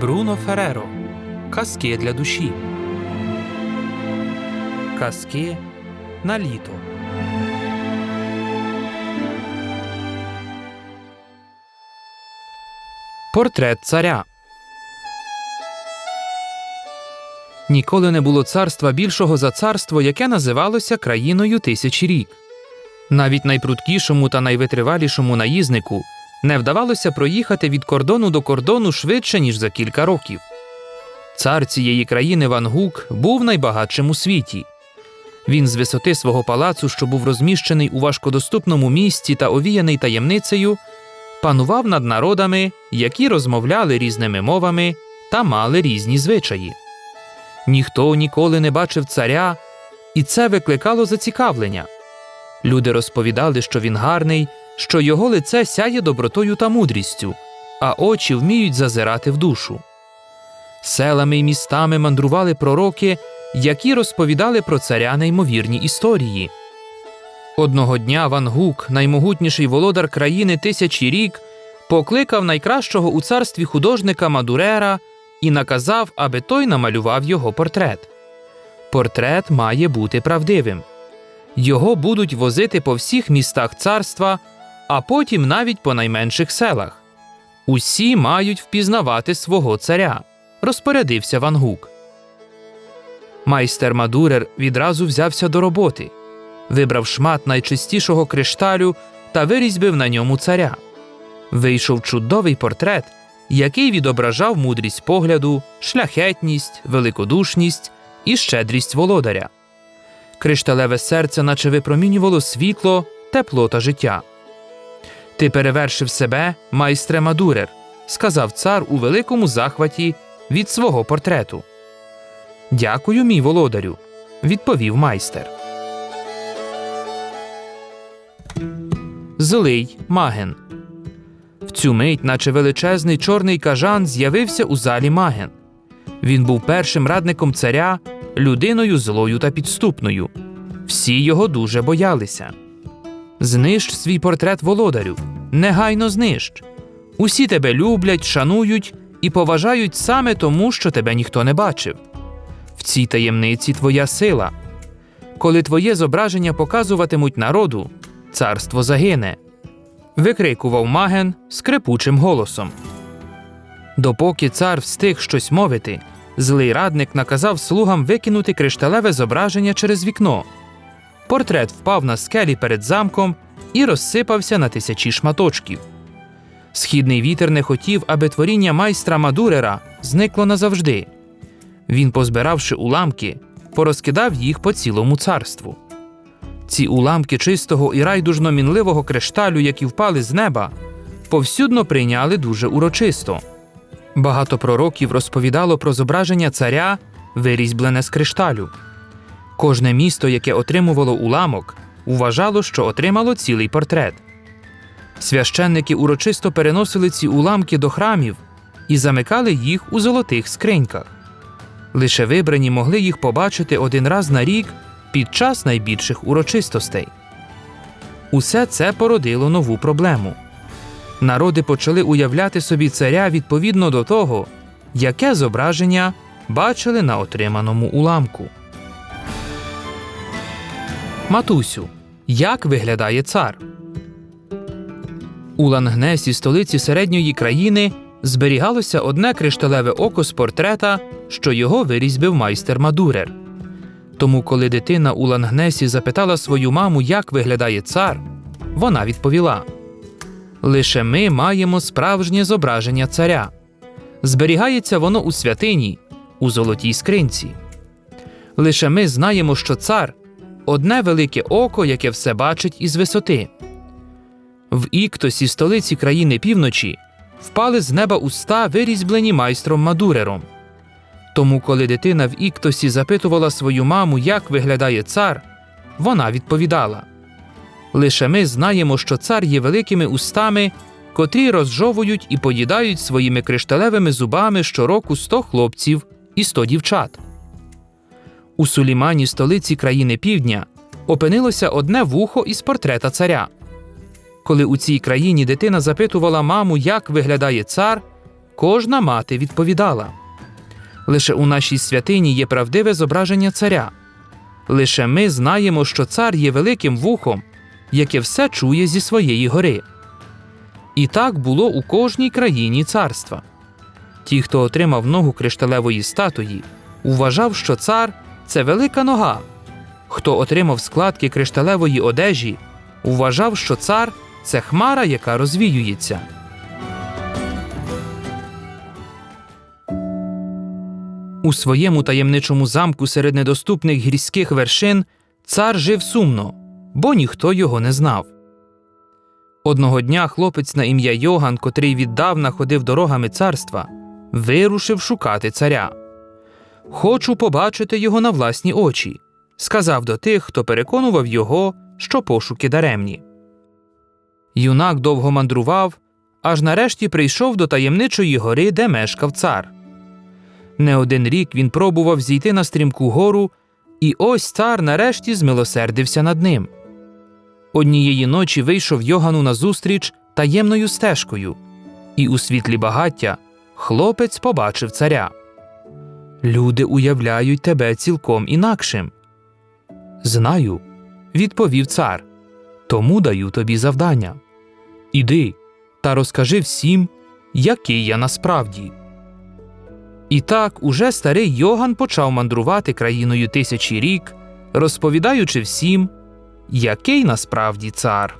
Бруно Фереро. Казки для душі. Казки на літо. Портрет царя. Ніколи не було царства більшого за царство, яке називалося країною тисячі рік. Навіть найпруткішому та найвитривалішому наїзнику не вдавалося проїхати від кордону до кордону швидше, ніж за кілька років. Цар цієї країни Ван Гук був найбагатшим у світі. Він з висоти свого палацу, що був розміщений у важкодоступному місті та овіяний таємницею, панував над народами, які розмовляли різними мовами та мали різні звичаї. Ніхто ніколи не бачив царя, і це викликало зацікавлення. Люди розповідали, що він гарний, що його лице сяє добротою та мудрістю, а очі вміють зазирати в душу. Селами й містами мандрували пророки, які розповідали про царя неймовірні історії. Одного дня Ван Гук, наймогутніший володар країни тисячі рік, покликав найкращого у царстві художника Мадурера і наказав, аби той намалював його портрет. Портрет має бути правдивим. Його будуть возити по всіх містах царства, а потім навіть по найменших селах. Усі мають впізнавати свого царя, розпорядився Ван Гук. Майстер Мадурер відразу взявся до роботи, вибрав шмат найчистішого кришталю та вирізьбив на ньому царя. Вийшов чудовий портрет, який відображав мудрість погляду, шляхетність, великодушність і щедрість володаря. Кришталеве серце, наче випромінювало світло, тепло та життя. Ти перевершив себе, майстре Мадурер, сказав цар у великому захваті від свого портрету. Дякую, мій володарю, відповів майстер. Злий маген. В цю мить, наче величезний чорний кажан, з'явився у залі маген. Він був першим радником царя, людиною злою та підступною. Всі його дуже боялися. Знищ свій портрет володарю, негайно знищ. Усі тебе люблять, шанують і поважають саме тому, що тебе ніхто не бачив. В цій таємниці твоя сила. Коли твоє зображення показуватимуть народу, царство загине. Викрикував маген скрипучим голосом. Допоки цар встиг щось мовити, злий радник наказав слугам викинути кришталеве зображення через вікно. Портрет впав на скелі перед замком і розсипався на тисячі шматочків. Східний вітер не хотів, аби творіння майстра Мадурера зникло назавжди. Він, позбиравши уламки, порозкидав їх по цілому царству. Ці уламки чистого і райдужно мінливого кришталю, які впали з неба, повсюдно прийняли дуже урочисто. Багато пророків розповідало про зображення царя, вирізьблене з кришталю. Кожне місто, яке отримувало уламок, вважало, що отримало цілий портрет. Священники урочисто переносили ці уламки до храмів і замикали їх у золотих скриньках. Лише вибрані могли їх побачити один раз на рік під час найбільших урочистостей. Усе це породило нову проблему. Народи почали уявляти собі царя відповідно до того, яке зображення бачили на отриманому уламку. Матусю. Як виглядає цар? У Лангнесі, столиці середньої країни, зберігалося одне кришталеве око з портрета, що його вирізьбив майстер Мадурер. Тому, коли дитина у Лангнесі запитала свою маму, як виглядає цар, вона відповіла: Лише ми маємо справжнє зображення царя. Зберігається воно у святині, у золотій скринці. Лише ми знаємо, що цар одне велике око, яке все бачить із висоти. В Іктосі, столиці країни півночі, впали з неба уста, вирізьблені майстром Мадурером. Тому, коли дитина в Іктосі запитувала свою маму, як виглядає цар, вона відповідала: Лише ми знаємо, що цар є великими устами, котрі розжовують і поїдають своїми кришталевими зубами щороку сто хлопців і сто дівчат. У Сулімані, столиці країни Півдня, опинилося одне вухо із портрета царя. Коли у цій країні дитина запитувала маму, як виглядає цар, Кожна мати відповідала. Лише у нашій святині є правдиве зображення царя. Лише ми знаємо, що цар є великим вухом, яке все чує зі своєї гори. І так було у кожній країні царства. Ті, хто отримав ногу кришталевої статуї, вважав, що цар це велика нога. Хто отримав складки кришталевої одежі, вважав, що цар це хмара, яка розвіюється. У своєму таємничому замку серед недоступних гірських вершин цар жив сумно, бо ніхто його не знав. Одного дня хлопець на ім'я Йоган, котрий віддавна ходив дорогами царства, вирушив шукати царя. Хочу побачити його на власні очі, сказав до тих, хто переконував його, що пошуки даремні. Юнак довго мандрував, аж нарешті прийшов до таємничої гори, де мешкав цар. Не один рік він пробував зійти на стрімку гору, і ось цар нарешті змилосердився над ним. Однієї ночі вийшов Йогану назустріч таємною стежкою, і у світлі багаття хлопець побачив царя. Люди уявляють тебе цілком інакшим. Знаю, відповів цар, тому даю тобі завдання. Іди та розкажи всім, який я насправді. І так уже старий Йоган почав мандрувати країною тисячі рік, розповідаючи всім, який насправді цар.